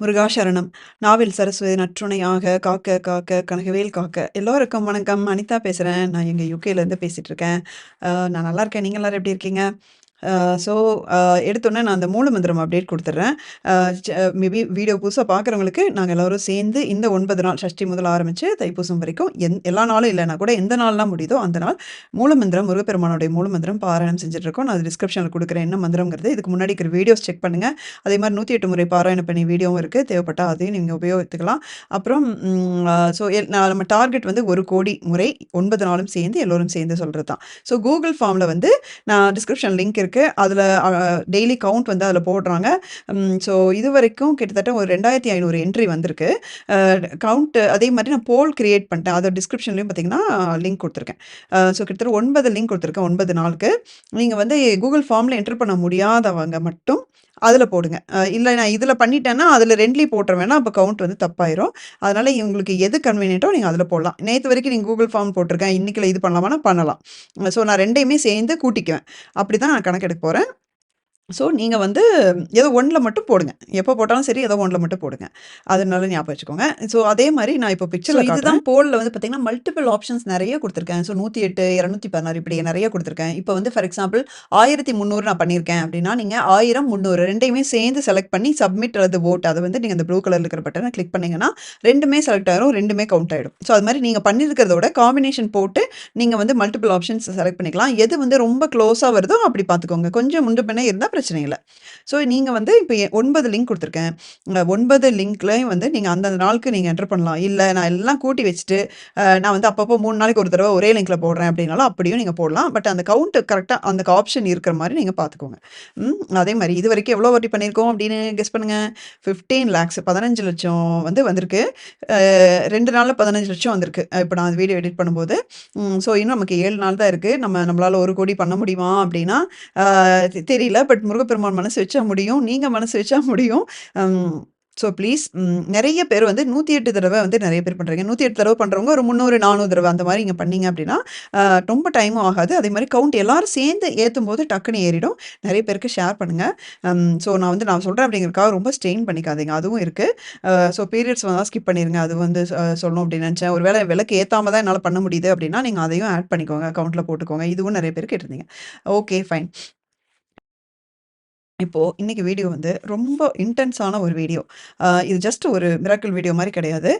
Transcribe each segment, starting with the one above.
முருகாசரணம். நாவில் சரஸ்வதி நற்றுணையாக காக்க காக்க கனகவேல் காக்க. எல்லோருக்கும் வணக்கம். அனிதா பேசுகிறேன் நான் எங்கள் யூகேலேருந்து பேசிகிட்டு இருக்கேன். நான் நல்லா இருக்கேன். நீங்கள் எல்லாரும் எப்படி இருக்கீங்க? ஸோ எடுத்தோன்னே நான் அந்த மூல மந்திரம் அப்டேட் கொடுத்துட்றேன் மேபி வீடியோ புதுசாக பார்க்குறவங்களுக்கு நாங்கள் எல்லோரும் சேர்ந்து இந்த ஒன்பது நாள் சஷ்டி முதல் ஆரம்பித்து தைப்பூசம் வரைக்கும் எந் எல்லா நாளும் இல்லைனா கூட எந்த நாள்லாம் முடியுதோ அந்த நாள் மூலமந்திரம் முருகப்பெருமானுடைய மூலமந்திரம் பாராயணம் செஞ்சுட்ருக்கோம் நான் அது டிஸ்கிரிப்ஷனில் கொடுக்குறேன் என்ன மந்திரங்கிறது இதுக்கு முன்னாடி இருக்கிற வீடியோஸ் செக் பண்ணுங்கள் அதே மாதிரி நூற்றி எட்டு முறை பாராயணம் பண்ணி வீடியோவும் இருக்குது தேவைப்பட்டால் அதையும் நீங்கள் உபயோகித்துக்கலாம். அப்புறம் ஸோ நம்ம டார்கெட் வந்து ஒரு கோடி முறை ஒன்பது நாளும் சேர்ந்து எல்லோரும் சேர்ந்து சொல்கிறது தான் ஸோ கூகுள் ஃபார்மில் வந்து நான் டிஸ்கிரிப்ஷன் லிங்க் இருக்குது அதில் டெய்லி கவுண்ட் வந்து அதில் போடுறாங்க. ஸோ இது வரைக்கும் கிட்டத்தட்ட ஒரு ரெண்டாயிரத்தி ஐநூறு என்ட்ரி வந்திருக்கு. கவுண்ட் அதே மாதிரி நான் போல் கிரியேட் பண்ணிட்டேன். அதை டிஸ்கிரிப்ஷன்லையும் பார்த்தீங்கன்னா லிங்க் கொடுத்துருக்கேன். ஸோ கிட்டத்தட்ட ஒன்பது லிங்க் கொடுத்துருக்கேன் ஒன்பது நாளுக்கு. நீங்கள் வந்து கூகுள் ஃபார்மில் என்டர் பண்ண முடியாதவங்க மட்டும் அதில் போடுங்க. இல்லை நான் இதில் பண்ணிட்டேன்னா அதில் ரெண்டுலேயும் போட்டுருவேன்னா அப்போ கவுண்ட் வந்து தப்பாயிரும். அதனால் உங்களுக்கு எது கன்வீனியன்ட்டோ நீங்கள் அதில் போடலாம். நேற்று வரைக்கும் நீங்கள் கூகுள் ஃபார்ம் போட்டிருக்கேன். இன்றைக்கில் இது பண்ணலாமான்னா பண்ணலாம். ஸோ நான் ரெண்டையுமே சேர்ந்து கூட்டிக்குவேன். அப்படி தான் நான் கணக்கெடுக்க போகிறேன் ஸோ நீங்கள் வந்து ஏதோ ஒன்றில் மட்டும் போடுங்க. எப்போ போட்டாலும் சரி ஏதோ ஒன்றில் மட்டும் போடுங்க. அதனால ஞாபகம் வச்சுக்கோங்க. ஸோ அதே மாதிரி நான் இப்போ பிக்சர் இதுதான் போலில் வந்து பார்த்தீங்கன்னா மல்டிபிள் ஆப்ஷன்ஸ் நிறைய கொடுத்துருக்கேன். ஸோ நூற்றி எட்டு இரநூத்தி பதினாறு இப்படி நிறைய கொடுத்துருக்கேன். இப்போ வந்து ஃபார் எக்ஸாம்பிள் ஆயிரத்தி முந்நூறு நான் பண்ணியிருக்கேன் அப்படின்னா நீங்கள் ஆயிரம் முந்நூறு ரெண்டையுமே சேர்ந்து செலக்ட் பண்ணி சப்மிட் அல்லது ஓட் அதை வந்து நீங்கள் அந்த ப்ளூ கலரில் இருக்கிற பட்டனை கிளிக் பண்ணிங்கன்னா ரெண்டுமே செலக்ட் ஆகிரும் ரெண்டுமே கவுண்ட் ஆகிடும் ஸோ அது மாதிரி நீங்கள் பண்ணியிருக்கிறதோட காம்பினேஷன் போட்டு நீங்கள் வந்து மல்டிபிள் ஆப்ஷன்ஸ் செலக்ட் பண்ணிக்கலாம். எது வந்து ரொம்ப க்ளோஸாக வருதோ அப்படி பார்த்துக்கோங்க. கொஞ்சம் முண்டு பின்னே இருந்தால் பிரச்சனை இல்லை. ஸோ நீங்கள் வந்து இப்போ ஒன்பது லிங்க் கொடுத்துருக்கேன். ஒன்பது லிங்க்லையும் வந்து நீங்கள் அந்தந்த நாளுக்கு நீங்கள் என்டர் பண்ணலாம். இல்லை நான் எல்லாம் கூட்டி வச்சுட்டு நான் வந்து அப்பப்போ மூணு நாளைக்கு ஒரு தடவை ஒரே லிங்க்கில் போடுறேன் அப்படின்னாலும் அப்படியும் நீங்கள் போடலாம். பட் அந்த கவுண்ட்டு கரெக்டாக அந்த ஆப்ஷன் இருக்கிற மாதிரி நீங்கள் பார்த்துக்கோங்க அதே மாதிரி இது வரைக்கும் எவ்வளோ வாட்டி பண்ணியிருக்கோம் அப்படின்னு கெஸ் பண்ணுங்கள் ஃபிஃப்டீன் லேக்ஸ் பதினஞ்சு லட்சம் வந்து வந்திருக்கு. ரெண்டு நாளில் பதினஞ்சு லட்சம் வந்திருக்கு. இப்போ நான் வீடியோ எடிட் பண்ணும்போது. ஸோ இன்னும் நமக்கு ஏழு நாள் தான் இருக்குது நம்ம நம்மளால் ஒரு கோடி பண்ண முடியுமா அப்படின்னா தெரியல. பட் முருகப்பெருமான் மனசு வச்சா முடியும் நீங்கள் மனசு வச்சா முடியும். ஸோ ப்ளீஸ் நிறைய பேர் வந்து நூற்றி எட்டு தடவை வந்து நிறைய பேர் பண்ணுறீங்க நூற்றி எட்டு தடவை பண்ணுறவங்க ஒரு முந்நூறு நானூறு தடவை அந்த மாதிரி இங்கே பண்ணீங்க அப்படின்னா ரொம்ப டைமும் ஆகாது. அதே மாதிரி கவுண்ட் எல்லோரும் சேர்ந்து ஏற்றும் போது டக்குன்னு ஏறிடும். நிறைய பேருக்கு ஷேர் பண்ணுங்கள் ஸோ நான் வந்து நான் சொல்கிறேன் அப்படிங்கிறதுக்காக ரொம்ப ஸ்ட்ரெயின் பண்ணிக்காதீங்க. அதுவும் இருக்குது ஸோ பீரியட்ஸ் வந்து ஸ்கிப் பண்ணிடுங்க அது வந்து சொல்லணும் அப்படின்னு நினச்சேன். ஒரு வேளை விளக்கு ஏற்றாம தான் என்னால் பண்ண முடியுது அப்படின்னா நீங்கள் அதையும் ஆட் பண்ணிக்கோங்க. அக்கௌண்ட்டில் போட்டுக்கோங்க. இதுவும் நிறைய பேர் கேட்டிருந்தீங்க. ஓகே ஃபைன் இப்போது இன்னைக்கு வீடியோ வந்து ரொம்ப இன்டென்ஸான ஒரு வீடியோ. இது ஜஸ்ட் ஒரு மிராக்கிள் வீடியோ மாதிரி கிடையாது.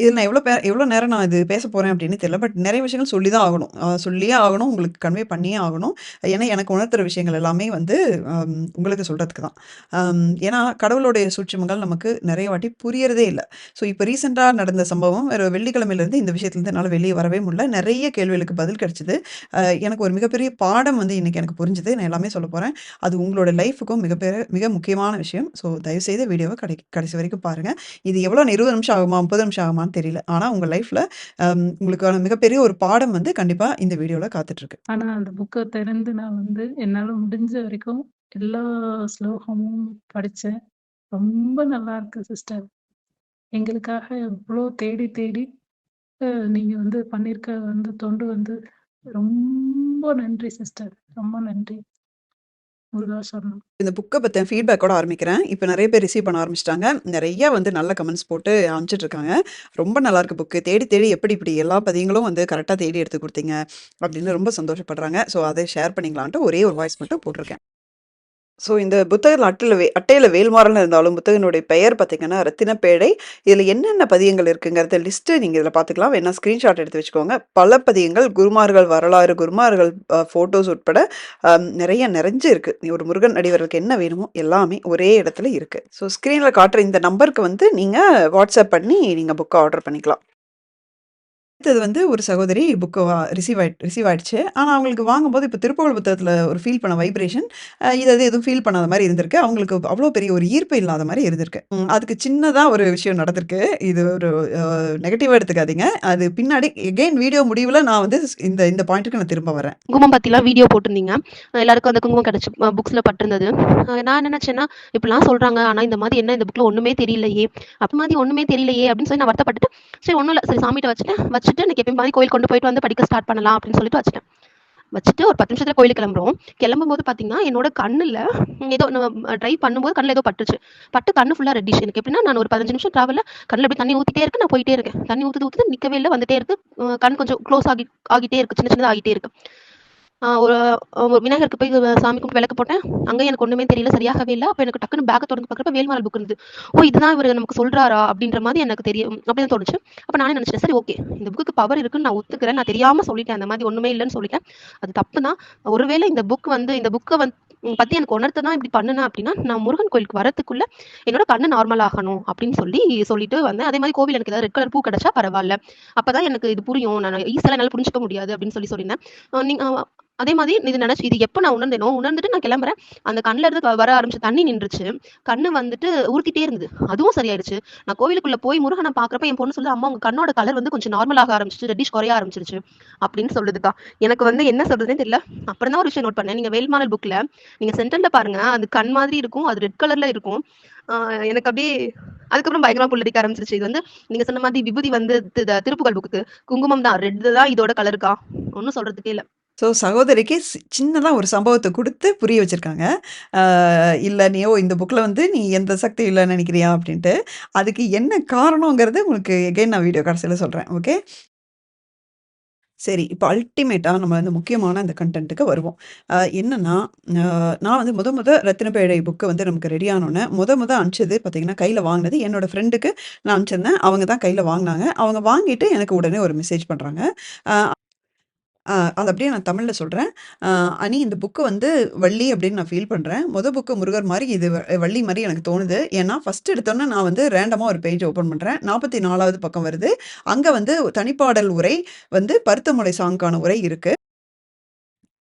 இதில் நான் எவ்வளோ பே எவ்வளோ நேரம் நான் இது பேச போகிறேன் அப்படின்னு தெரியல. பட் நிறைய விஷயங்கள் சொல்லி தான் ஆகணும். சொல்லியே ஆகணும். உங்களுக்கு கன்வே பண்ணியே ஆகணும். ஏன்னா எனக்கு உணர்த்துற விஷயங்கள் எல்லாமே வந்து உங்களுக்கு சொல்கிறதுக்கு தான். ஏன்னா கடவுளுடைய சூட்சுமங்கள் நமக்கு நிறைய வாட்டி புரியறதே இல்லை ஸோ இப்போ ரீசெண்டாக நடந்த சம்பவம் ஒரு வெள்ளிக்கிழமையிலேருந்து இந்த விஷயத்துலேருந்து என்னால் வெளியே வரவே முடியல. நிறைய கேள்விகளுக்கு பதில் கிடச்சிது எனக்கு ஒரு மிகப்பெரிய பாடம் வந்து இன்றைக்கி எனக்கு புரிஞ்சுது. நான் எல்லாமே சொல்ல போகிறேன் அது உங்களோட லைஃபுக்கும் மிகப்பெரிய மிக முக்கியமான விஷயம். ஸோ தயவுசெய்து வீடியோவை கடை கடைசி வரைக்கும் பாருங்கள் இது எவ்வளோ 20 நிமிஷம் ஆகுமா? 30 நிமிஷம் ஆகுமான்னு தெரியல. ஆனால் உங்கள் லைஃப்பில் உங்களுக்கான மிகப்பெரிய ஒரு பாடம் வந்து கண்டிப்பாக இந்த வீடியோவில் காத்துட்ருக்கு. ஆனால் அந்த புக்கை திறந்து நான் வந்து என்னால் முடிஞ்ச வரைக்கும் எல்லா ஸ்லோகமும் படித்தேன் ரொம்ப நல்லா இருக்கு சிஸ்டர். எங்களுக்காக எவ்வளோ தேடி தேடி நீங்கள் வந்து பண்ணியிருக்க வந்து தொண்டு வந்து ரொம்ப நன்றி சிஸ்டர். ரொம்ப நன்றி. இந்த புக்கை பத்தின ஃபீட்பேக்கோட ஆரம்பிக்கிறேன். இப்போ நிறைய பேர் ரிசீவ் பண்ண ஆரம்பிச்சிட்டாங்க நிறைய வந்து நல்ல கமெண்ட்ஸ் போட்டு அனுப்பிச்சிட்டு இருக்காங்க. ரொம்ப நல்லாயிருக்கு புக்கு. தேடி தேடி எப்படி இப்படி எல்லா பதியங்களும் வந்து கரெக்டாக தேடி எடுத்து கொடுத்தீங்க அப்படின்னு ரொம்ப சந்தோஷப்படுறாங்க. ஸோ அதை ஷேர் பண்ணிக்கலான்ட்டு ஒரே ஒரு வாய்ஸ் மட்டும் போட்டிருக்கேன். ஸோ இந்த புத்தகத்தில் அட்டையில் வே அட்டையில் வேல்மாறல்னு இருந்தாலும் புத்தகனுடைய பெயர் பார்த்தீங்கன்னா, ரத்தினப்பேழை. இதில் என்னென்ன பதியங்கள் இருக்குங்கிறத லிஸ்ட்டு நீங்கள் இதில் பார்த்துக்கலாம். வேணால் ஸ்க்ரீன்ஷாட் எடுத்து வச்சுக்கோங்க. பல பதியங்கள், குருமார்கள் வரலாறு, குருமார்கள் ஃபோட்டோஸ் உட்பட நிறைய நிறைஞ்சு இருக்குது ஒரு முருகன் அடிவர்களுக்கு என்ன வேணுமோ எல்லாமே ஒரே இடத்துல இருக்குது ஸோ ஸ்க்ரீனில் காட்டுற இந்த நம்பருக்கு வந்து நீங்கள் வாட்ஸ்அப் பண்ணி நீங்கள் புக்கை ஆர்டர் பண்ணிக்கலாம். அடுத்தது வந்து ஒரு சகோதரி புக்கு வா ரிசீவ் ஆயி ரிசீவ் ஆயிடுச்சு. ஆனால் அவங்களுக்கு வாங்கும்போது இப்போ திருப்புகழ் புத்தகத்தில் ஒரு ஃபீல் பண்ண வைப்ரேஷன் இது அது எதுவும் ஃபீல் பண்ணாத மாதிரி இருந்திருக்கு. அவங்களுக்கு அவ்வளோ பெரிய ஒரு ஈர்ப்பு இல்லாத மாதிரி இருந்திருக்கு. அதுக்கு சின்னதாக ஒரு விஷயம் நடந்திருக்கு. இது ஒரு நெகட்டிவாக எடுத்துக்காதீங்க. அது பின்னாடி எகைன் வீடியோ முடிவில் நான் வந்து இந்த இந்த பாயிண்ட்டுக்கு நான் திரும்ப வரேன். குங்குமம் பற்றிலாம் வீடியோ போட்டிருந்தீங்க. எல்லாருக்கும் அந்த குங்குமம் கிடச்சி புக்ஸில் பட்டிருந்தது. நான் என்ன இப்படிலாம் சொல்கிறாங்க ஆனால் இந்த மாதிரி என்ன இந்த புக்கில் ஒன்றுமே தெரியலையே! அப்போ மாதிரி ஒன்றுமே தெரியலையே! அப்படின்னு சொல்லி நான் வருத்தப்பட்டுட்டு, சரி ஒன்றும் இல்லை சரி சாமிட்ட வச்சுட்டு வச்சுட்டு எனக்கு எப்பயும் மாதிரி கோயில் கொண்டு போயிட்டு வந்து படிக்க ஸ்டார்ட் பண்ணலாம் அப்படின்னு சொல்லிட்டு வச்சுட்டேன். வச்சுட்டு ஒரு 10 நிமிஷத்துல கோயிலுக்கு கிளம்புறோம். கிளம்பும்போது பாத்தீங்கன்னா என்னோட கண்ணுல ஏதோ நம்ம ட்ரைவ் பண்ணும்போது கண்ணுல ஏதோ பட்டுச்சு. பட்டு கண்ணு ஃபுல்லா ரெட்டிஷ். எனக்கு எப்படின்னா, நான் ஒரு 15 நிமிஷம் டிராவல்ல கண்ணுல அப்படியே தண்ணி ஊத்திட்டே இருக்கு. நான் போயிட்டே இருக்கேன். தண்ணி ஊத்துது ஊத்து நிக்கவே இல்லை வந்துட்டே இருக்கு. கண் கொஞ்சம் க்ளோஸ் ஆகி ஆகிட்டே இருக்கு. சின்ன சின்னதாக ஆகிட்டே இருக்கு. ஒரு விநாயகருக்கு போய் சாமி கும்பிட்டு விளக்கு போட்டேன். அங்கே எனக்கு ஒண்ணுமே தெரியல. சரியாகவே இல்லை அப்போ எனக்கு டக்குனு பேக்கை தொடர்ந்து பார்க்குறப்ப வேல்மாறல் புக் இருந்தது. ஓ! இதுதான் இவர் நமக்கு சொல்றாரா? அப்படின்ற மாதிரி எனக்கு தெரியும். அப்படின்னு தோணுச்சு. அப்போ நானே நினைச்சுட்டேன். சரி ஓகே. இந்த புக்கு பவர் இருக்குன்னு நான் ஒத்துக்கிறேன். நான் தெரியாம சொல்லிட்டேன். அந்த மாதிரி ஒண்ணுமே இல்லைன்னு சொல்லிட்டேன். அது தப்பு தான். ஒருவேளை இந்த புக் வந்து இந்த புக்கை வந்து பத்தி எனக்கு உணர்த்து தான் இப்படி பண்ணுனேன் அப்படின்னா, நான் முருகன் கோயிலுக்கு வரத்துக்குள்ள என்னோட கண்ணு நார்மல் ஆகணும் அப்படின்னு சொல்லி சொல்லிட்டு வந்தேன். அதே மாதிரி கோவில் எனக்கு ஏதாவது ரெட் கலர் பூ கிடைச்சா பரவாயில்ல அப்பதான் எனக்கு இது புரியும். நான் ஈஸியாக என்னால புரிஞ்சுக்க முடியாது அப்படின்னு சொல்லி சொல்லியிருந்தேன். நீங்க அதே மாதிரி இது நினைச்சு இது எப்ப நான் உணர்ந்தேனோ, உணர்ந்துட்டு நான் கிளம்புறேன். அந்த கண்ல இருந்து வர ஆரம்பிச்ச தண்ணி நின்றுச்சு. கண்ணு வந்துட்டு உருக்கிட்டே இருந்தது. அதுவும் சரியாயிடுச்சு. நான் கோவிலுக்குள்ள போய் முருகனை பார்க்குறப்ப என் பொண்ணு சொல்லுது, "அம்மா உங்க கண்ணோட கலர் வந்து கொஞ்சம் நார்மலாக ஆரம்பிச்சிச்சு ரெட்டிஷ் குறைய ஆரம்பிச்சிருச்சு." அப்படின்னு சொல்லுதுக்கா. எனக்கு வந்து என்ன சொல்றதுன்னு தெரியல. அப்புறம் தான் ஒரு விஷயம் நோட் பண்ணேன். நீங்க வேல்மாறல் புக்ல நீங்க சென்டர்ல பாருங்க. அது கண் மாதிரி இருக்கும். அது ரெட் கலர்ல இருக்கும். எனக்கு அப்படியே அதுக்கப்புறம் பயங்கரமா புள்ளடிக்க ஆரம்பிச்சிருச்சு. இது வந்து நீங்க சொன்ன மாதிரி விபூதி வந்து தி திருப்புகழ் புக்கு குங்குமம் தான். ரெட் தான் இதோட கலருக்கா. ஒன்னும் சொல்றதுக்கே இல்லை ஸோ சகோதரிக்கு சி ஒரு சம்பவத்தை கொடுத்து புரிய வச்சுருக்காங்க இல்லை நீயோ நீ ஓ இந்த புக்கில் வந்து நீ எந்த சக்தியும் இல்லை நினைக்கிறியா? அப்படின்ட்டு. அதுக்கு என்ன காரணங்கிறது உங்களுக்கு எகைன் நான் வீடியோ கடைசியில் சொல்கிறேன் ஓகே. சரி. இப்போ அல்டிமேட்டாக நம்ம வந்து முக்கியமான அந்த கண்டென்ட்டுக்கு வருவோம். என்னென்னா என்னன்னா, நான் வந்து முத முத ரத்தினப்பேழை புக்கு வந்து நமக்கு ரெடி ஆனோனே, முத முத அனுப்பிச்சது பார்த்தீங்கன்னா, கையில் வாங்கினது என்னோடய ஃப்ரெண்டுக்கு நான் அனுப்பிச்சிருந்தேன். அவங்க தான் கையில் வாங்கினாங்க அவங்க வாங்கிட்டு எனக்கு உடனே ஒரு மெசேஜ் பண்ணுறாங்க அது அப்படியே நான் தமிழில் சொல்கிறேன் "அனி இந்த புக்கு வந்து வள்ளி அப்படின்னு நான் ஃபீல் பண்ணுறேன் மொதல் புக்கு முருகர் மாதிரி இது வ வள்ளி மாதிரி எனக்கு தோணுது. ஏன்னா ஃபர்ஸ்ட் எடுத்தோன்னே நான் வந்து ரேண்டமாக ஒரு பேஜ் ஓப்பன் பண்ணுறேன் நாற்பத்தி நாலாவது பக்கம் வருது. அங்கே வந்து தனிப்பாடல் உரை வந்து பருத்தமுலை சாங்க்கான உரை இருக்குது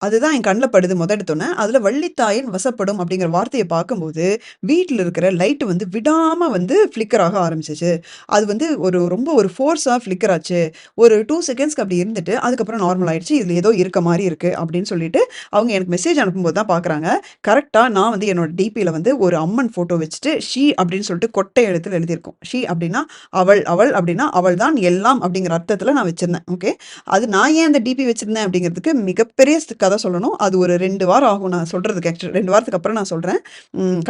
அதுதான் என் கண்ணில் படுது முத எடுத்தோன்னே அதில் "வள்ளித்தாயின் வசப்படும்" அப்படிங்கிற வார்த்தையை பார்க்கும்போது, வீட்டில் இருக்கிற லைட்டு வந்து விடாமல் வந்து ஃப்ளிக்கர் ஆக ஆரம்பிச்சிச்சு அது வந்து ஒரு ரொம்ப ஒரு ஃபோர்ஸாக ஃப்ளிக்கர் ஆச்சு. ஒரு டூ செகண்ட்ஸ்க்கு அப்படி இருந்துட்டு, அதுக்கப்புறம் நார்மல் ஆயிடுச்சு. இதில் ஏதோ இருக்க மாதிரி இருக்குது அப்படின்னு சொல்லிட்டு, அவங்க எனக்கு மெசேஜ் அனுப்பும்போது தான் பார்க்குறாங்க. கரெக்டாக நான் வந்து என்னோட டிபியில் வந்து ஒரு அம்மன் ஃபோட்டோ வச்சுட்டு, ஷி அப்படின்னு சொல்லிட்டு கொட்டை எழுத்தில் எழுதியிருக்கும். ஷி அப்படின்னா அவள், அவள் அப்படின்னா அவள் தான் எல்லாம் அப்படிங்கிற அர்த்தத்தில் நான் வச்சுருந்தேன் ஓகே. அது நான் ஏன் அந்த டிபி வச்சுருந்தேன் அப்படிங்கிறதுக்கு மிகப்பெரிய கதை சொல்லணும். அது ஒரு ரெண்டு வாரம் ஆகும் நான் சொல்கிறதுக்கு ஆக்சுவலி ரெண்டு வாரத்துக்கு அப்புறம் நான் சொல்கிறேன்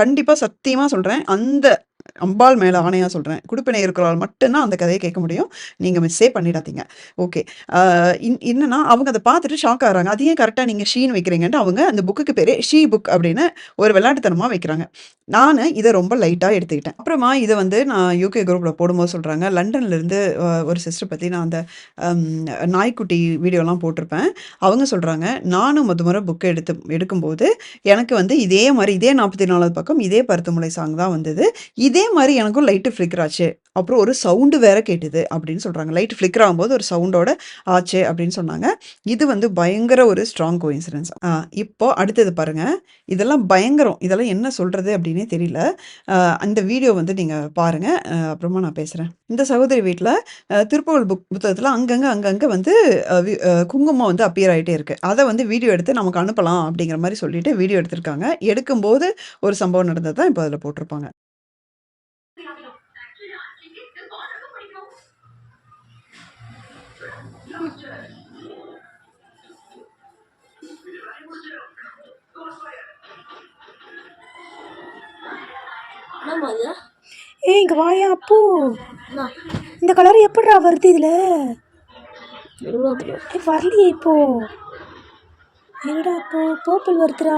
கண்டிப்பாக சத்தியமாக சொல்கிறேன் அந்த அம்பாள் மேலே ஆணையாக சொல்கிறேன் குடுப்பினை இருக்கிறவள் மட்டும்தான் அந்த கதையை கேட்க முடியும். நீங்கள் மிஸ்ஸே பண்ணிடாதீங்க. ஓகே. இன் என்னன்னா, அவங்க அதை பார்த்துட்டு ஷாக் ஆகுறாங்க. அதையும் கரெக்டாக நீங்கள் ஷீன் ஷீன்னு வைக்கிறீங்கன்ட்டு அவங்க அந்த புக்குக்கு பேரே ஷீ புக் அப்படின்னு ஒரு விளையாட்டுத்தனமாக வைக்கிறாங்க. நானு இதை ரொம்ப லைட்டாக எடுத்துக்கிட்டேன். அப்புறமா இதை வந்து நான் யூகே குரூப்பில் போடும்போது சொல்கிறாங்க லண்டன்லேருந்து ஒரு சிஸ்டர் பற்றி நான் அந்த நாய்க்குட்டி வீடியோலாம் போட்டிருப்பேன். அவங்க சொல்கிறாங்க "நானும் முத முறை புக்கை எடுத்து எடுக்கும்போது, எனக்கு வந்து இதே மாதிரி இதே 44வது பக்கம் இதே பருத்தமுலை சாங் தான் வந்தது. இதே மாதிரி எனக்கும் லைட்டு ஃப்ளிக்கர் ஆச்சு. அப்புறம் ஒரு சவுண்டு வேற கேட்டுது." அப்படின்னு சொல்கிறாங்க லைட் ஃப்ளிக்கர் ஆகும்போது ஒரு சவுண்டோட ஆச்சு அப்படின்னு சொன்னாங்க. இது வந்து பயங்கர ஒரு ஸ்ட்ராங் கோஇன்சிடென்ஸ். ஆ இப்போ அடுத்தது பாருங்கள் இதெல்லாம் பயங்கரம். இதெல்லாம் என்ன சொல்கிறது அப்படின்னே தெரியல. அந்த வீடியோ வந்து நீங்கள் பாருங்க. அப்புறமா நான் பேசுகிறேன் இந்த சகோதரி வீட்டில் திருப்பூர் புக் புத்தகத்தில் அங்கங்கே அங்கங்கே வந்து வி குங்குமம் வந்து அப்பியர் ஆகிட்டே இருக்குது அதை வந்து வீடியோ எடுத்து நமக்கு அனுப்பலாம் அப்படிங்கிற மாதிரி சொல்லிட்டு வீடியோ எடுத்திருக்காங்க. எடுக்கும்போது ஒரு சம்பவம் நடந்தது தான் இப்போ அதில் போட்டிருப்பாங்க. ஏய் இங்க வாயேன் அப்பு. இந்த கலர் எப்புட்றா வருது இதுல? வரலையே இப்போ. என்னடா அப்போ பர்பிள் வருதுடா.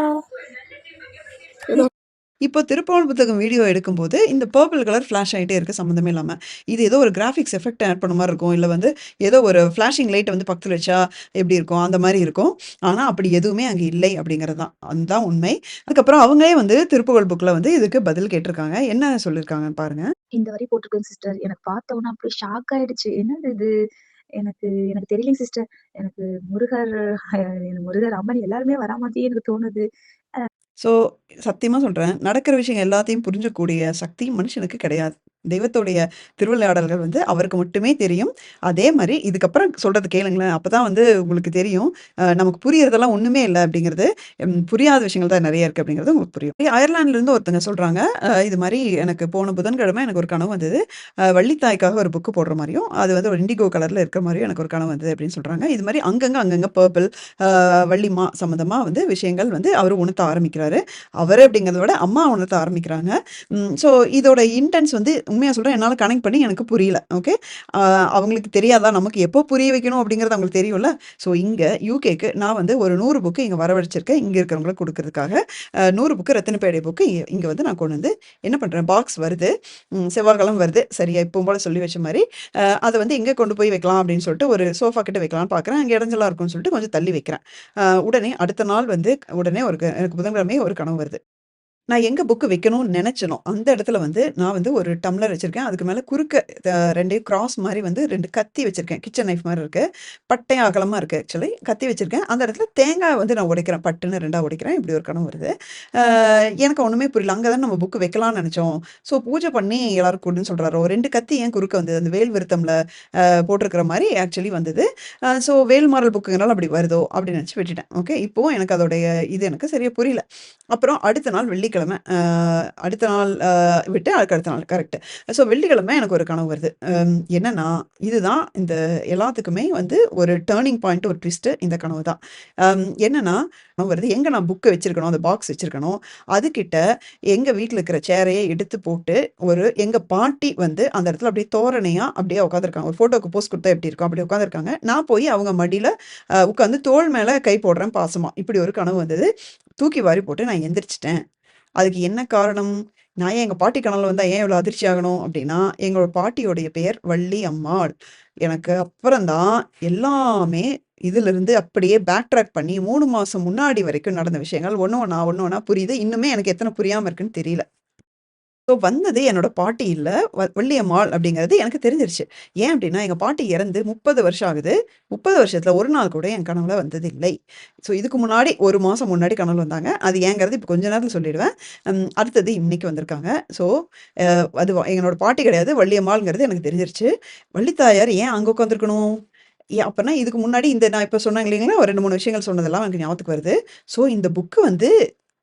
இப்போ திருப்புகழ் புத்தகம் வீடியோ எடுக்கும்போது, இந்த பர்பிள் கலர் ஃப்ளாஷ் ஆயிட்டே இருக்க சம்மந்தமே இல்லாமல் இது ஏதோ ஒரு கிராஃபிக்ஸ் எஃபெக்ட் ஆட் பண்ண மாதிரி இருக்கும். இல்லை வந்து ஏதோ ஒரு ஃப்ளாஷிங் லைட் வந்து பக்கத்தில் வச்சா எப்படி இருக்கும்? அந்த மாதிரி இருக்கும். ஆனால் அப்படி எதுவுமே அங்கே இல்லை அப்படிங்கிறது தான். அதுதான் உண்மை. அதுக்கப்புறம் அவங்களே வந்து திருப்புகழ் புக்கில் வந்து இதுக்கு பதில் கேட்டிருக்காங்க. என்ன சொல்லியிருக்காங்கன்னு பாருங்க. இந்த வரி போட்டிருக்கேன் சிஸ்டர். எனக்கு பார்த்த அப்படியே ஷாக் ஆயிடுச்சு. என்னது இது? எனக்கு எனக்கு தெரியல சிஸ்டர். எனக்கு முருகர் முருகர், அம்மன் எல்லாருமே வரா மாதிரியே எனக்கு தோணுது. ஸோ சத்தியமா சொல்றேன். நடக்கிற விஷயம் எல்லாத்தையும் புரிஞ்சக்கூடிய சக்தி மனுஷனுக்கு கிடையாது. தெய்வத்துடைய திருவிளையாடல்கள் வந்து அவருக்கு மட்டுமே தெரியும். அதே மாதிரி இதுக்கப்புறம் சொல்கிறது கேளுங்களேன். அப்பதான் வந்து உங்களுக்கு தெரியும். நமக்கு புரியறதெல்லாம் ஒண்ணுமே இல்லை அப்படிங்கிறது. புரியாத விஷயங்கள் தான் நிறைய இருக்கு அப்படிங்கிறது உங்களுக்கு புரியும். அயர்லாண்ட்லேருந்து ஒருத்தங்க சொல்றாங்க. இது மாதிரி எனக்கு போன புதன்கிழமை எனக்கு ஒரு கனவு வந்தது. வள்ளித்தாய்க்காக ஒரு புக்கு போடுற மாதிரியும் அது வந்து ஒரு இண்டிகோ கலர்ல இருக்கிற மாதிரியும் எனக்கு ஒரு கனவு வந்தது அப்படின்னு சொல்றாங்க. இது மாதிரி அங்கங்க, அங்கங்க பர்பிள் வள்ளிமா சம்மந்தமாக வந்து விஷயங்கள் வந்து அவர் உணர்த்த ஆரம்பிக்கிறாரு. அவர் அப்படிங்கிறத விட அம்மா உணர்த்த ஆரம்பிக்கிறாங்க. ஸோ இதோட இன்டென்ஸ் வந்து உண்மையாக சொல்கிறேன் என்னால் கனெக்ட் பண்ணி எனக்கு புரியல. ஓகே. அவங்களுக்கு தெரியாதா? நமக்கு எப்போ புரிய வைக்கணும் அப்படிங்கிறது அவங்களுக்கு தெரியும்ல. ஸோ இங்கே யூகேக்கு நான் வந்து ஒரு நூறு புக்கு இங்கே வரவழைச்சிருக்கேன். இங்கே இருக்கிறவங்களுக்கு குடுக்கறதுக்காக. அ 100 புக் புக்கு இங்கே இங்கே வந்து நான் கொண்டு வந்து என்ன பண்ணுறேன் பாக்ஸ் வருது. ம் செவ்வாய்க்கிழம வருது. சரியா இப்போ போல சொல்லி வச்ச மாதிரி அதை வந்து எங்கே கொண்டு போய் வைக்கலாம் அப்படின்னு சொல்லிட்டு ஒரு சோஃபா கிட்ட வைக்கலாம்னு பார்க்குறேன். அங்கே இடைஞ்சலா இருக்கும்னு சொல்லிட்டு கொஞ்சம் தள்ளி வைக்கிறேன். உடனே அடுத்த நாள் வந்து உடனே ஒரு எனக்கு புதன்கிழமை ஒரு கனவு வருது. நான் எங்கே புக்கு வைக்கணும்னு நினச்சனோ அந்த இடத்துல வந்து நான் வந்து ஒரு டம்ளர் வச்சுருக்கேன் அதுக்கு மேலே குறுக்க த 2 கிராஸ் மாதிரி வந்து ரெண்டு கத்தி வச்சுருக்கேன் கிச்சன் நைஃப் மாதிரி இருக்குது பட்டை அகலமாக இருக்குது ஆக்சுவலி. கத்தி வச்சுருக்கேன் அந்த இடத்துல தேங்காய் வந்து நான் உடைக்கிறேன். பட்டுன்னு ரெண்டாக உடைக்கிறேன். இப்படி ஒரு கனவு வருது. எனக்கு ஒன்றுமே புரியல. அங்கே தான் நம்ம புக்கு வைக்கலாம்னு நினச்சோம் ஸோ பூஜை பண்ணி எல்லாரும் கூடுன்னு சொல்றாரோ! 2 கத்தி ஏன் குறுக்க வந்தது? அந்த வேல் விருத்தமில் போட்டிருக்கிற மாதிரி ஆக்சுவலி வந்தது. ஸோ வேல்மாரல் புக்குங்கிறனால அப்படி வருதோ! அப்படின்னு நினச்சி விட்டுட்டேன். ஓகே. இப்போவும் எனக்கு அதோடைய இது எனக்கு சரியாக புரியல. அப்புறம் அடுத்த நாள் வெள்ளிக்கிழமை. வெள்ளிக்கிழமை அடுத்த நாள் விட்டு அதுக்கு அடுத்த நாள் கரெக்ட். ஸோ வெள்ளிக்கிழமை எனக்கு ஒரு கனவு வருது. என்னன்னா, இதுதான் இந்த எல்லாத்துக்குமே வந்து ஒரு டேர்னிங் பாயிண்ட் ஒரு ட்விஸ்ட்டு இந்த கனவு தான். என்னன்னா, கனவு வருது. எங்கே நான் புக்கை வச்சிருக்கணும் அந்த பாக்ஸ் வச்சிருக்கணும் அதுக்கிட்ட எங்கள் வீட்டில் இருக்கிற சேரையை எடுத்து போட்டு, ஒரு எங்கள் பாட்டி வந்து அந்த இடத்துல அப்படியே தோரணையாக அப்படியே உட்காந்துருக்காங்க. ஒரு ஃபோட்டோக்கு போஸ் கொடுத்தா எப்படி இருக்கும்? அப்படி உட்காந்துருக்காங்க. நான் போய் அவங்க மடியில் உட்காந்து தோள் மேலே கை போடுறேன் பாசமாக இப்படி ஒரு கனவு வந்தது. தூக்கி வாரி போட்டு நான் எந்திரிச்சிட்டேன் அதுக்கு என்ன காரணம்? நான் ஏன் எங்கள் பாட்டி கனவுல வந்தால் ஏன் இவ்வளோ அதிர்ச்சி ஆகணும்? அப்படின்னா, எங்களோட பாட்டியோடைய பெயர் வள்ளி அம்மாள். எனக்கு அப்புறம் தான் எல்லாமே இதிலிருந்து அப்படியே பேக் ட்ராக் பண்ணி மூணு மாதம் முன்னாடி வரைக்கும் நடந்த விஷயங்கள் ஒன்று ஒன்றா ஒன்று ஒன்றா புரியுது. இன்னுமே எனக்கு எத்தனை புரியாமல் இருக்குன்னு தெரியல. ஸோ வந்தது என்னோட பாட்டி இல்லை வ வள்ளியம்மாள் அப்படிங்கிறது எனக்கு தெரிஞ்சிருச்சு. ஏன் அப்படின்னா, எங்கள் பாட்டி இறந்து 30 வருஷம் ஆகுது. முப்பது வருஷத்தில் ஒரு நாள் கூட என் கனவுல வந்ததில்லை. ஸோ இதுக்கு முன்னாடி ஒரு மாதம் முன்னாடி கனவு வந்தாங்க. அது ஏங்கிறது இப்போ கொஞ்ச நேரத்தில் சொல்லிடுவேன். அடுத்தது இன்னைக்கு வந்திருக்காங்க. ஸோ அது எங்களோட பாட்டி கிடையாது. வள்ளியம்மாள்ங்கிறது எனக்கு தெரிஞ்சிருச்சு. வள்ளித்தாயார் ஏன் அங்கே உட்காந்துருக்கணும்? ஏன் அப்பன்னா இதுக்கு முன்னாடி இந்த நான் இப்போ சொன்னாங்க இல்லைங்களா? ஒரு 2, 3 விஷயங்கள் சொன்னதெல்லாம் எனக்கு ஞாபகத்துக்கு வருது. ஸோ இந்த புக்கு வந்து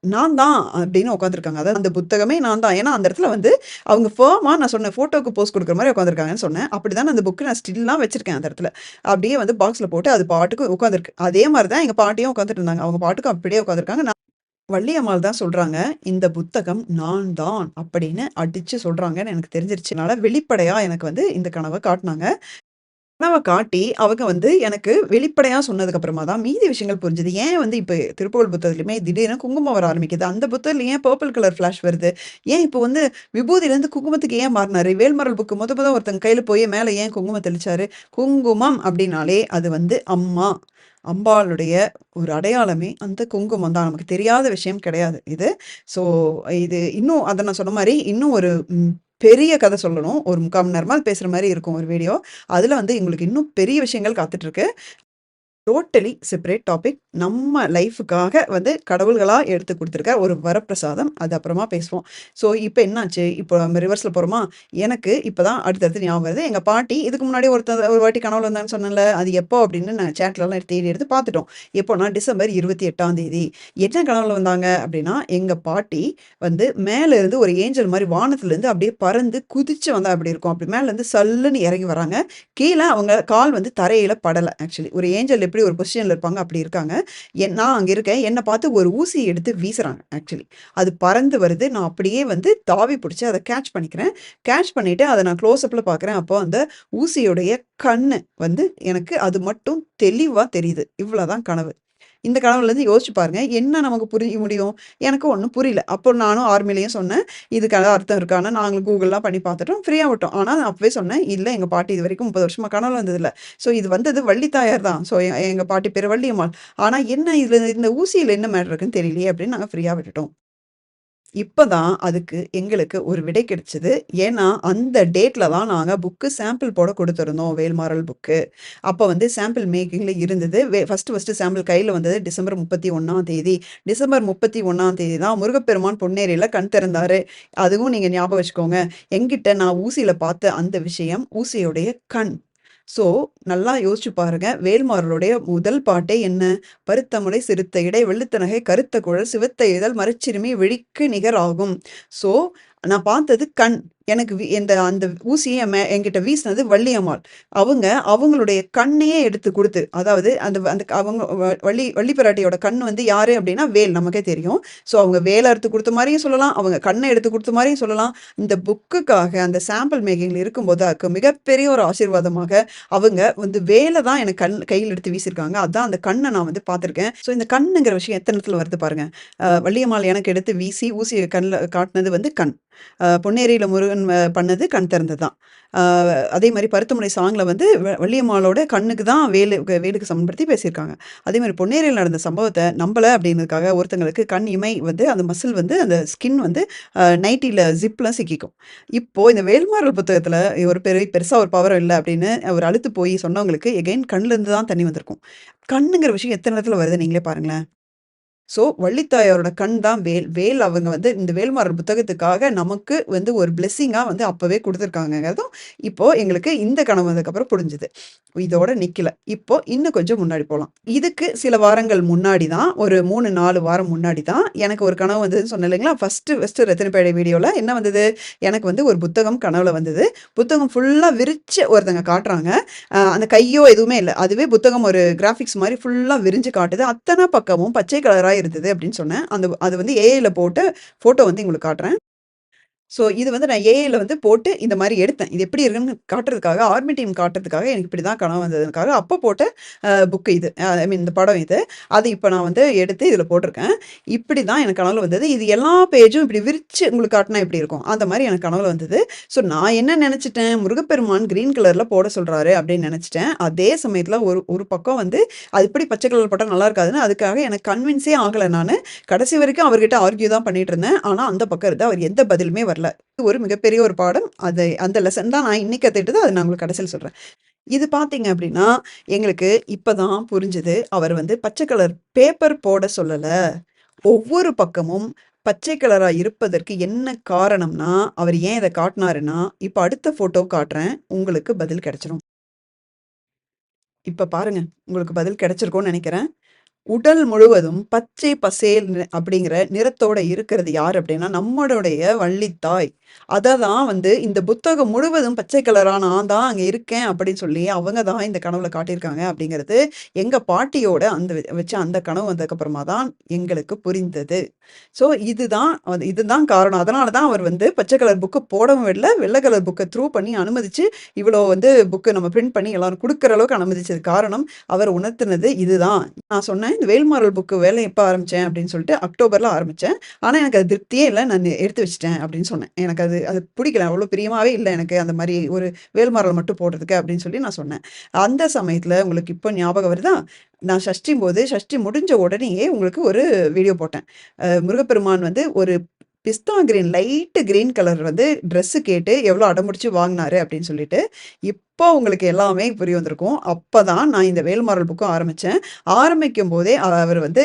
நான் தான் அப்படின்னு உட்காந்துருக்காங்க. அதாவது அந்த புத்தகமே நான் தான். ஏன்னா அந்த இடத்துல வந்து அவங்க ஃபர்மா நான் சொன்ன ஃபோட்டோக்கு போஸ் கொடுக்குற மாதிரி உட்காந்துருக்காங்கன்னு சொன்னேன். அப்படிதான் அந்த புக்கு நான் ஸ்டில்லாம் வச்சிருக்கேன் அந்த இடத்துல. அப்படியே வந்து பாக்ஸில் போட்டு அது பாட்டுக்கு உட்காந்துருக்கு. அதே மாதிரி தான் எங்கள் பாட்டியும் உட்காந்துட்டு இருந்தாங்க. அவங்க பாட்டுக்கு அப்படியே உட்காந்துருக்காங்க. நான் வள்ளியம்மாள் தான் சொல்றாங்க, "இந்த புத்தகம் நான் தான்" அப்படின்னு அடிச்சு சொல்றாங்கன்னு எனக்கு தெரிஞ்சிருச்சுனால வெளிப்படையாக வெளிப்படையா எனக்கு வந்து இந்த கனவை காட்டினாங்க கனவை காட்டி அவங்க வந்து எனக்கு வெளிப்படையாக சொன்னதுக்கு அப்புறமா தான் மீதி விஷயங்கள் புரிஞ்சுது ஏன் வந்து இப்போ திருப்புகழ் புத்தகத்துலையுமே திடீர்னு குங்குமம் வர ஆரம்பிக்குது. அந்த புத்தகத்துல ஏன் பர்பிள் கலர் ஃபிளாஷ் வருது? ஏன் இப்போ வந்து விபூதியிலேருந்து குங்குமத்துக்கு ஏன் மாறினாரு வேல்மரல் புக்கு முத முத ஒருத்தங்க கையில் போய் மேலே ஏன் குங்குமம் தெளிச்சாரு? குங்குமம் அப்படின்னாலே அது வந்து அம்மா. அம்பாளுடைய ஒரு அடையாளமே அந்த குங்குமம் தான். நமக்கு தெரியாத விஷயம் கிடையாது இது. ஸோ இது இன்னும் அதை நான் சொன்ன மாதிரி இன்னும் ஒரு பெரிய கதை சொல்லணும். ஒரு 3/4 மணி நேரமா பேசுகிற மாதிரி இருக்கும் ஒரு வீடியோ. அதில் வந்து எங்களுக்கு இன்னும் பெரிய விஷயங்கள் காத்துட்ருக்கு டோட்டலி செப்பரேட் டாபிக். நம்ம லைஃபுக்காக வந்து கடவுள்களாக எடுத்து கொடுத்துருக்க ஒரு வரப்பிரசாதம். அது அப்புறமா பேசுவோம். ஸோ இப்போ என்னாச்சு? இப்போ நம்ம ரிவர்ஸில் போகிறோமா எனக்கு இப்போ தான் அடுத்தடுத்து ஞாபகம் வருது. எங்கள் பாட்டி இதுக்கு முன்னாடி ஒருத்த ஒரு வாட்டி கனவுல வந்தாங்கன்னு சொன்னேன்ல. அது எப்போ அப்படின்னு நான் சேட்லலாம் தேடி எடுத்து பார்த்துட்டோம். எப்போனா டிசம்பர் 28ஆம் தேதி. என்ன கனவுல வந்தாங்க அப்படின்னா, எங்கள் பாட்டி வந்து மேலேருந்து ஒரு ஏஞ்சல் மாதிரி வானத்துலேருந்து அப்படியே பறந்து குதிச்சு வந்தால் அப்படி இருக்கும்? அப்படி மேலேருந்து சல்லுன்னு இறங்கி வராங்க. கீழே அவங்க கால் வந்து தரையில் படல ஆக்சுவலி. ஒரு ஏஞ்சல் எப்படி எப்படி ஒரு பொசிஷனில் இருப்பாங்க அப்படி இருக்காங்க. என் நான் அங்கே இருக்கேன். என்னை பார்த்து ஒரு ஊசியை எடுத்து வீசுறாங்க ஆக்சுவலி. அது பறந்து வருது. நான் அப்படியே வந்து தாவி பிடிச்சி அதை கேட்ச் பண்ணிக்கிறேன். கேட்ச் பண்ணிவிட்டு அதை நான் க்ளோஸ்அப்பில் பார்க்குறேன். அப்போ அந்த ஊசியுடைய கண் வந்து எனக்கு அது மட்டும் தெளிவாக தெரியுது. இவ்வளோதான் கனவு. இந்த கனவுலருந்து யோசிச்சு பாருங்க. என்ன நமக்கு புரிய முடியும்? எனக்கு ஒன்றும் புரியல. அப்போ நானும் ஆர்மிலையும் சொன்னேன். இதுக்கான அர்த்தம் இருக்கான்னு நாங்களும் கூகுள்லாம் பண்ணி பார்த்துட்டோம். ஃப்ரீயாக விட்டோம். ஆனால் நான் அப்பவே சொன்னேன், இல்லை எங்கள் பாட்டி இது வரைக்கும் முப்பது வருஷமாக கனவு வந்ததில்ல. ஸோ இது வந்தது வள்ளி தாயார் தான். ஸோ எங்கள் பாட்டி பேர் வள்ளியம்மாள். ஆனால் என்ன இதில் இந்த ஊசியில் என்ன மேட்டர் இருக்குன்னு தெரியலையே" அப்படின்னு நாங்கள் ஃப்ரீயாக விட்டுட்டோம். இப்போதான் அதுக்கு எங்களுக்கு ஒரு விடை கிடைச்சது. ஏன்னா, அந்த டேட்டில் தான் நாங்கள் புக்கு சாம்பிள் போட கொடுத்துருந்தோம் வேல்மாறல் புக்கு. அப்போ வந்து சாம்பிள் மேக்கிங்கில் இருந்தது. வே ஃபஸ்ட்டு ஃபஸ்ட்டு சாம்பிள் கையில் வந்தது டிசம்பர் 31ஆம் தேதி. டிசம்பர் 31ஆம் தேதி தான் முருகப்பெருமான் பொன்னேரியில் கண் திறந்தார் அதுவும் நீங்கள் ஞாபகம் வச்சுக்கோங்க. எங்கிட்ட நான் ஊசியில் பார்த்த அந்த விஷயம் ஊசியுடைய கண். ஸோ, நல்லா யோசிச்சு பாருங்க. வேல்மாறலுடைய முதல் பாட்டே என்ன? "பருத்தமுலை சிறுத்த இடை வெளுத்த நகை கருத்த குழல் சிவத்த இதழ் மரச்சிறுமி விழிக்கு நிகர் ஆகும்." ஸோ, நான் பார்த்தது கண். எனக்கு இந்த அந்த ஊசியை மே என்கிட்ட வீசினது வள்ளியம்மாள். அவங்க அவங்களுடைய கண்ணையே எடுத்து கொடுத்து அதாவது அந்த அந்த அவங்க வ வள்ளி வள்ளிப்பராட்டியோட கண் வந்து யாரு அப்படின்னா வேல் நமக்கே தெரியும். ஸோ, அவங்க வேலை அறுத்து கொடுத்த மாதிரியும் சொல்லலாம். அவங்க கண்ணை எடுத்து கொடுத்த மாதிரியும் சொல்லலாம். இந்த புக்குக்காக அந்த சாம்பிள் மேக்கிங்ல இருக்கும்போது அதுக்கு மிகப்பெரிய ஒரு ஆசீர்வாதமாக அவங்க வந்து வேலை தான் எனக்கு கண் கையில் எடுத்து வீசியிருக்காங்க. அதான் அந்த கண்ணை நான் வந்து பார்த்துருக்கேன். ஸோ, இந்த கண்ணுங்கிற விஷயம் எத்தனை இடத்துல வருது பாருங்க. வள்ளியம்மாள் எனக்கு எடுத்து வீசி ஊசியை கண்ணில் காட்டினது வந்து கண். பொன்னேரியில் பொன்னேரியில முருகன் அ பண்ணது கண் திறந்து தான். அதே மாதிரி பருத்தமுனை சாங்ல வந்து வ வள்ளியம்மாளோட கண்ணுக்கு தான் வேலு வேலுக்கு சமன்படுத்தி பேசியிருக்காங்க. அதே மாதிரி பொன்னேரியில் நடந்த சம்பவத்தை நம்பலை அப்படிங்கிறதுக்காக ஒருத்தங்களுக்கு கண் இமை வந்து அந்த மசில் வந்து அந்த ஸ்கின் வந்து நைட்டியில் ஜிப்லாம் சிக்கிக்கும். இப்போது இந்த வேல்மாரல் புத்தகத்தில் ஒரு பெரிய பெருசாக ஒரு பவர் இல்லை அப்படின்னு ஒரு அழுத்து போய் சொன்னவங்களுக்கு எகைன் கண்ணிலேருந்து தான் தண்ணி வந்திருக்கும். கண்ணுங்கிற விஷயம் எத்தனை இடத்துல வருது நீங்களே பாருங்களேன். ஸோ, வள்ளித்தாயாரோட கண் தான் வேல். வேல் அவங்க வந்து இந்த வேல்மாறர் புத்தகத்துக்காக நமக்கு வந்து ஒரு பிளெஸ்ஸிங்காக வந்து அப்போவே கொடுத்துருக்காங்கிறதும் இப்போ எங்களுக்கு இந்த கனவு வந்ததுக்கப்புறம் புரிஞ்சுது. இதோட நிற்கல இப்போ இன்னும் கொஞ்சம் முன்னாடி போகலாம் இதுக்கு சில வாரங்கள் முன்னாடி தான், ஒரு 3, 4 வாரம் முன்னாடி தான் எனக்கு ஒரு கனவு வந்ததுன்னு சொன்னேன் இல்லைங்களா? ஃபஸ்ட்டு ஃபர்ஸ்ட்டு பேடை வீடியோவில் என்ன வந்தது? எனக்கு வந்து ஒரு புத்தகம் கனவுல வந்தது. புத்தகம் ஃபுல்லாக விரிச்சு ஒருத்தங்க காட்டுறாங்க. அந்த கையோ எதுவுமே இல்லை அதுவே புத்தகம் ஒரு கிராஃபிக்ஸ் மாதிரி ஃபுல்லாக விரிஞ்சு காட்டுது. அத்தனை பக்கமும் பச்சை கலராக இருந்தது அப்படின்னு சொன்னேன். அந்த அது வந்து ஏஐயில் போட்டு ஃபோட்டோ வந்து உங்களுக்கு காட்டுறேன். ஸோ, இது வந்து நான் ஏஐயில் வந்து போட்டு இந்த மாதிரி எடுத்தேன். இது எப்படி இருக்குன்னு காட்டுறதுக்காக, ஆர்மி டீம் காட்டுறதுக்காக எனக்கு இப்படி தான் கனவு வந்ததுக்காக அப்போ போட்ட புக்கு இது. ஐ மீன் இந்த படம் இது. அது இப்போ நான் வந்து எடுத்து இதில் போட்டிருக்கேன். இப்படி தான் எனக்கு கனவு வந்தது. இது எல்லா பேஜும் இப்படி விரித்து உங்களுக்கு காட்டினா எப்படி இருக்கும்? அந்த மாதிரி எனக்கு கனவுல வந்தது. ஸோ, நான் என்ன நினச்சிட்டேன் முருகப்பெருமான் கிரீன் கலரில் போட சொல்கிறாரு அப்படின்னு நினச்சிட்டேன் அதே சமயத்தில் ஒரு ஒரு பக்கம் வந்து அது எப்படி பச்சை கலர் போட்டால் நல்லா இருக்காதுன்னு அதுக்காக எனக்கு கன்வின்ஸே ஆகலை நான் கடைசி வரைக்கும் அவர்கிட்ட ஆர்கியூ தான் பண்ணிட்டு இருந்தேன். ஆனால் அந்த பக்கம் இருந்து அவர் எந்த பதிலுமே வரல. இது ஒரு மிகப்பெரிய ஒரு பாடம். அது அந்த லெசன் தான் நான் இன்னைக்கு கத்துக்கிட்டது. அது நான் உங்களுக்கு கடைசியில் சொல்கிறேன் இது பார்த்தீங்க அப்படின்னா எங்களுக்கு இப்போதான் தான் புரிஞ்சது. அவர் வந்து பச்சை கலர் பேப்பர் போட சொல்லலை ஒவ்வொரு பக்கமும் பச்சை கலராக இருப்பதற்கு என்ன காரணம்னா, அவர் ஏன் இதை காட்டினாருன்னா இப்போ அடுத்த ஃபோட்டோ காட்டுறேன். உங்களுக்கு பதில் கிடைச்சிரும். இப்போ பாருங்க. உங்களுக்கு பதில் கிடைச்சிருக்கோன்னு நினைக்கிறேன் உடல் முழுவதும் பச்சை பசேல் அப்படிங்கிற நிறத்தோட இருக்கிறது யார் அப்படின்னா, நம்மளுடைய வள்ளித்தாய். அதை தான் வந்து இந்த புத்தகம் முழுவதும் பச்சை கலராக நான் தான் அங்க இருக்கேன் அப்படின்னு சொல்லி அவங்க தான் இந்த கனவுல காட்டியிருக்காங்க அப்படிங்கிறது, எங்க பாட்டியோட அந்த வச்ச அந்த கனவு வந்ததுக்கப்புறமா தான் எங்களுக்கு புரிந்தது. ஸோ, இதுதான் இதுதான் காரணம். அதனால தான் அவர் வந்து பச்சை கலர் புக்கு போடவும் இல்லை வெள்ளை கலர் புக்கை த்ரூ பண்ணி அனுமதிச்சு, இவ்வளோ வந்து புக்கு நம்ம பிரிண்ட் பண்ணி எல்லாரும் கொடுக்குற அளவுக்கு அனுமதிச்சது காரணம், அவர் உணர்த்தினது இதுதான். நான் சொன்னேன், இந்த வேல்மாரல் புக்கு வேலை எப்போ ஆரம்பிச்சேன் அப்படின்னு சொல்லிட்டு, அக்டோபர்ல ஆரம்பிச்சேன். ஆனா எனக்கு அது திருப்தியே இல்லை நான் எடுத்து வச்சிட்டேன் அப்படின்னு சொன்னேன். எனக்கு எனக்கு அது அது பிடிக்கல. அவ்வளோ பிரியமாவே இல்லை எனக்கு அந்த மாதிரி ஒரு வேல்மரல் மட்டும் போடுறதுக்கு அப்படின்னு சொல்லி நான் சொன்னேன். அந்த சமயத்தில் உங்களுக்கு இப்போ ஞாபகம் வருதா? நான் சஷ்டிம்போது சஷ்டி முடிஞ்ச உடனேயே உங்களுக்கு ஒரு வீடியோ போட்டேன். முருகப்பெருமான் வந்து ஒரு pista green light green colour வந்து ட்ரெஸ்ஸு கேட்டு எவ்வளோ அடம்பிடிச்சு வாங்கினாரு அப்படின்னு சொல்லிட்டு. இப்போ உங்களுக்கு எல்லாமே புரிய வந்திருக்கும். அப்பதான் நான் இந்த வேல்மாரல் புக்கும் ஆரம்பிச்சேன். ஆரம்பிக்கும்போதே அவர் வந்து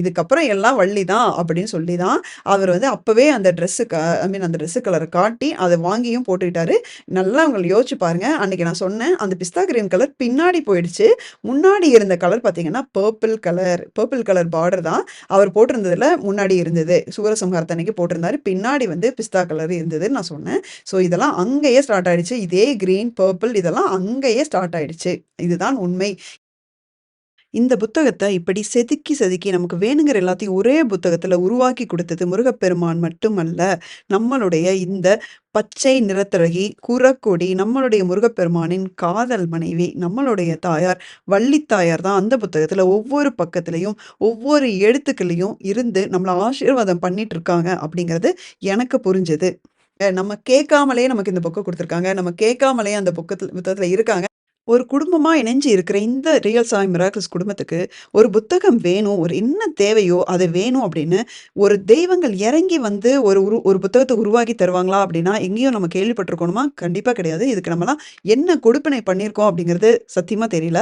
இதுக்கப்புறம் எல்லாம் வள்ளி தான் அப்படின்னு சொல்லி தான், அவர் வந்து அப்பவே அந்த ட்ரெஸ்ஸு ஐ மீன் அந்த ட்ரெஸ் கலரை காட்டி, அதை வாங்கியும் போட்டுக்கிட்டாரு. நல்லா உங்களை யோசிச்சு பாருங்க. அன்னைக்கு நான் சொன்னேன், அந்த பிஸ்தா கிரீன் கலர் பின்னாடி போயிடுச்சு. முன்னாடி இருந்த கலர் பார்த்தீங்கன்னா, purple colour. Purple colour border தான் அவர் போட்டிருந்ததுல முன்னாடி இருந்தது. சூரசம்ஹாரத்தை அன்னைக்கு போட்டிருந்தாரு. பின்னாடி வந்து பிஸ்தா கலர் இருந்ததுன்னு நான் சொன்னேன். ஸோ, இதெல்லாம் அங்கேயே ஸ்டார்ட் ஆயிடுச்சு. இதே கிரீன், பர்பிள் இதெல்லாம் அங்கேயே ஸ்டார்ட் ஆயிடுச்சு. இதுதான் உண்மை. இந்த புத்தகத்தை இப்படி செதுக்கி செதுக்கி நமக்கு வேணுங்கிற எல்லாத்தையும் ஒரே புத்தகத்தில் உருவாக்கி கொடுத்தது முருகப்பெருமான் மட்டுமல்ல, நம்மளுடைய இந்த பச்சை நிறத்தழகி, குறக்கொடி, நம்மளுடைய முருகப்பெருமானின் காதல் மனைவி, நம்மளுடைய தாயார் வள்ளித்தாயார் தான் அந்த புத்தகத்தில் ஒவ்வொரு பக்கத்துலையும் ஒவ்வொரு எழுத்துக்களையும் இருந்து நம்மளை ஆசீர்வாதம் பண்ணிட்டு இருக்காங்க அப்படிங்கிறது எனக்கு புரிஞ்சது. நம்ம கேட்காமலே நமக்கு இந்த புக்கை கொடுத்துருக்காங்க நம்ம கேட்காமலே அந்த புக்கத்தில் புத்தகத்தில் இருக்காங்க. ஒரு குடும்பமாக இணைஞ்சு இருக்கிற இந்த ரியல் சாய் மிராக்கிள்ஸ் குடும்பத்துக்கு ஒரு புத்தகம் வேணும். ஒரு என்ன தேவையோ அது வேணும் அப்படின்னு ஒரு தெய்வங்கள் இறங்கி வந்து ஒரு உரு ஒரு புத்தகத்தை உருவாக்கி தருவாங்களா அப்படின்னா, எங்கேயும் நம்ம கேள்விப்பட்டிருக்கணுமா கண்டிப்பாக கிடையாது. இதுக்கு நம்மலாம் என்ன கொடுப்பினை பண்ணியிருக்கோம் அப்படிங்கிறது சத்தியமாக தெரியல.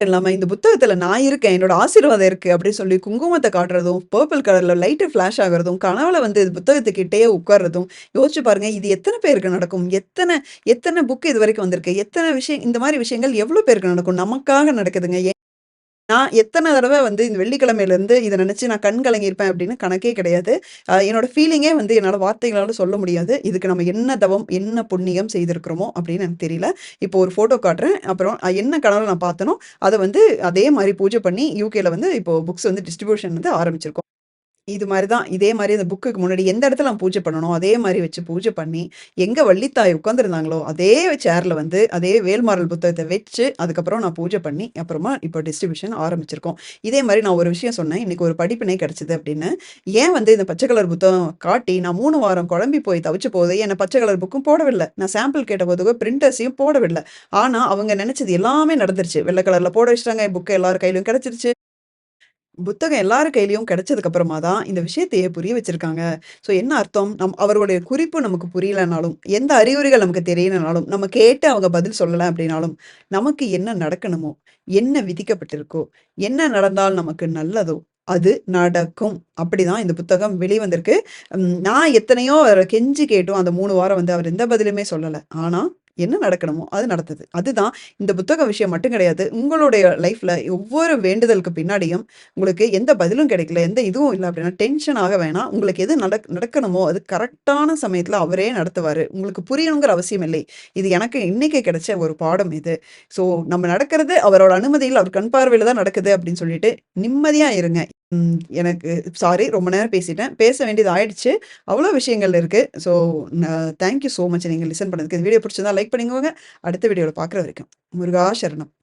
இல்லாம இந்த புத்தகத்துல நான் இருக்கேன். என்னோட ஆசீர்வாதம் இருக்கு அப்படின்னு சொல்லி குங்குமத்தை காட்டுறதும், பர்பிள் கலர்ல லைட்டு ஃபிளாஷ் ஆகுறதும், கனவுல வந்து புத்தகத்துக்கிட்டயே உட்கார்றதும், யோசிச்சு பாருங்க இது எத்தனை பேருக்கு நடக்கும்? எத்தனை எத்தனை புக் இதுவரைக்கும் வந்திருக்கு? எத்தனை விஷயம் இந்த மாதிரி விஷயங்கள் எவ்வளோ பேருக்கு நடக்கும்? நமக்காக நடக்குதுங்க. நான் எத்தனை தடவை வந்து இந்த வெள்ளிக்கிழமையிலேருந்து இதை நினச்சி நான் கண் கலங்கியிருப்பேன் அப்படின்னு கணக்கே கிடையாது. என்னோட ஃபீலிங்கே வந்து என்னோட வார்த்தைகளால் சொல்ல முடியாது. இதுக்கு நம்ம என்ன தவம், என்ன புண்ணியம் செய்திருக்கிறோமோ அப்படின்னு எனக்கு தெரியல. இப்போ ஒரு ஃபோட்டோ காட்டுறேன். அப்புறம் என்ன கனவு நான் பார்த்தனோ, அதை வந்து அதே மாதிரி பூஜை பண்ணி யூகேல வந்து இப்போ புக்ஸ் வந்து டிஸ்ட்ரிபியூஷன் வந்து ஆரம்பிச்சிருக்கோம். இது மாதிரி தான். இதே மாதிரி அந்த புக்குக்கு முன்னாடி எந்த இடத்துல நான் பூஜை பண்ணணும் அதே மாதிரி வச்சு பூஜை பண்ணி, எங்கே வள்ளித்தாய் உட்காந்துருந்தாங்களோ அதே சேரில் வந்து அதே வேல்மாரல் புத்தகத்தை வச்சு, அதுக்கப்புறம் நான் பூஜை பண்ணி, அப்புறமா இப்போ டிஸ்ட்ரிபியூஷன் ஆரம்பிச்சிருக்கோம். இதே மாதிரி நான் ஒரு விஷயம் சொன்னேன். இன்னைக்கு ஒரு படிப்பினை கிடச்சிது அப்படின்னு. ஏன் வந்து இந்த பச்சை கலர் புத்தகம் காட்டி நான் மூணு வாரம் குழம்பி போய் தவிச்சு போது, என்னை பச்சை கலர் புக்கும் போடவில்லை நான் சாம்பிள் கேட்ட கேட்டபோது பிரிண்டர்ஸையும் போடவில்லை ஆனால் அவங்க நினச்சது எல்லாமே நடந்துருச்சு. வெள்ளை கலரில் போட வச்சுட்டாங்க. புக்கு எல்லார் கையிலும் கிடைச்சிருச்சு. புத்தகம் எல்லார் கையிலையும் கிடைச்சதுக்கு அப்புறமா தான் இந்த விஷயத்தையே புரிய வச்சிருக்காங்க. ஸோ என்ன அர்த்தம்? நம் அவர்களுடைய குறிப்பு நமக்கு புரியலனாலும், எந்த அறிகுறிகள் நமக்கு தெரியலனாலும், நம்ம கேட்டு அவங்க பதில் சொல்லலை அப்படின்னாலும், நமக்கு என்ன நடக்கணுமோ, என்ன விதிக்கப்பட்டிருக்கோ, என்ன நடந்தால் நமக்கு நல்லதோ, அது நடக்கும். அப்படிதான் இந்த புத்தகம் வெளிவந்திருக்கு. நான் எத்தனையோ கெஞ்சி கேட்டும் அந்த மூணு வாரம் வந்து அவர் எந்த பதிலுமே சொல்லலை ஆனால் என்ன நடக்கணுமோ அது நடந்தது. அதுதான் இந்த புத்தக விஷயம் மட்டும் கிடையாது. உங்களுடைய லைஃப்ல ஒவ்வொரு வேண்டுதலுக்கு பின்னாடியும் உங்களுக்கு எந்த பதிலும் கிடைக்கல, எந்த இதுவும் இல்லை அப்படின்னா டென்ஷன் ஆக வேணாம். உங்களுக்கு எது நடக் நடக்கணுமோ அது கரெக்டான சமயத்துல அவரே நடத்துவாரு. உங்களுக்கு புரியணுங்கிற அவசியம் இல்லை. இது எனக்கு இன்னைக்கு கிடைச்ச ஒரு பாடம் இது. ஸோ நம்ம நடக்கிறது அவரோட அனுமதியில் அவர் கண் பார்வையில தான் நடக்குது அப்படின்னு சொல்லிட்டு நிம்மதியா இருங்க. எனக்கு சாரி ரொம்ப நேரம் பேசிட்டேன். பேச வேண்டியது ஆயிடுச்சு. அவ்வளோ விஷயங்கள் இருக்கு. So thank you thank you much நீங்கள் லிசன் பண்ணதுக்கு. இந்த வீடியோ பிடிச்சிருந்தா லைக் பண்ணிக்கோங்க. அடுத்த வீடியோவில் பார்க்குற வரைக்கும். முருகா சரணம்.